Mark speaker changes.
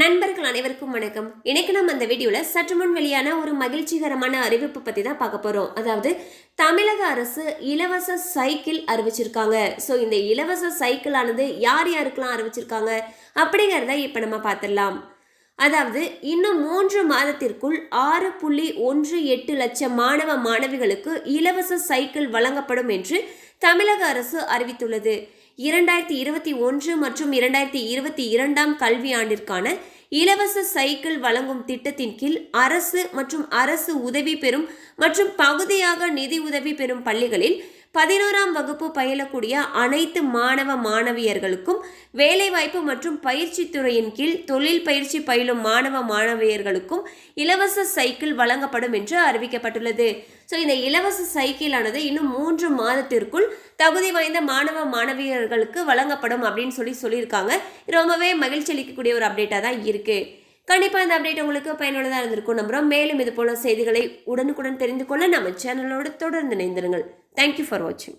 Speaker 1: நண்பர்கள் அனைவருக்கும் வணக்கம். இன்னைக்கு நம்ம அந்த வீடியோவில் சற்று முன் வெளியான ஒரு மகிழ்ச்சிகரமான அறிவிப்பு பற்றி தான் பார்க்க போகிறோம் அதாவது தமிழக அரசு இலவச சைக்கிள் அறிவிச்சிருக்காங்க. ஸோ இந்த இலவச சைக்கிளானது யார் யாருக்கெல்லாம் அறிவிச்சிருக்காங்க அப்படிங்கிறத இப்போ நம்ம பார்த்துடலாம். அதாவது இன்னும் மூன்று மாதத்திற்குள் ஆறு புள்ளி ஒன்று எட்டு லட்சம் மாணவ மாணவிகளுக்கு இலவச சைக்கிள் வழங்கப்படும் என்று தமிழக அரசு அறிவித்துள்ளது. இரண்டாயிரத்தி இருபத்தி ஒன்று மற்றும் இரண்டாயிரத்தி இருபத்தி இரண்டாம் கல்வியாண்டிற்கான இலவச சைக்கிள் வழங்கும் திட்டத்தின் கீழ் அரசு மற்றும் அரசு உதவி பெறும் மற்றும் பகுதியாக நிதி உதவி பெறும் பள்ளிகளில் பதினோராம் வகுப்பு பயிலக்கூடிய அனைத்து மாணவ மாணவியர்களுக்கும் வேலைவாய்ப்பு மற்றும் பயிற்சி துறையின் கீழ் தொழில் பயிற்சி பயிலும் மாணவ மாணவியர்களுக்கும் இலவச சைக்கிள் வழங்கப்படும் என்று அறிவிக்கப்பட்டுள்ளது. ஸோ இந்த இலவச சைக்கிளானது இன்னும் மூன்று மாதத்திற்குள் தகுதி வாய்ந்த மாணவ மாணவியர்களுக்கு வழங்கப்படும் அப்படின்னு சொல்லி சொல்லியிருக்காங்க. ரொம்பவே மகிழ்ச்சி அளிக்கக்கூடிய ஒரு அப்டேட்டாக தான் இருக்குது கண்டிப்பாக இந்த அப்டேட் உங்களுக்கு பயனுள்ளதாக இருந்திருக்கும் நம்புகிறோம் மேலும் இது போல செய்திகளை உடனுக்குடன் தெரிந்து கொள்ள நம்ம சேனலோடு தொடர்ந்து இணைந்திருங்கள். தேங்க்யூ ஃபார் வாட்சிங்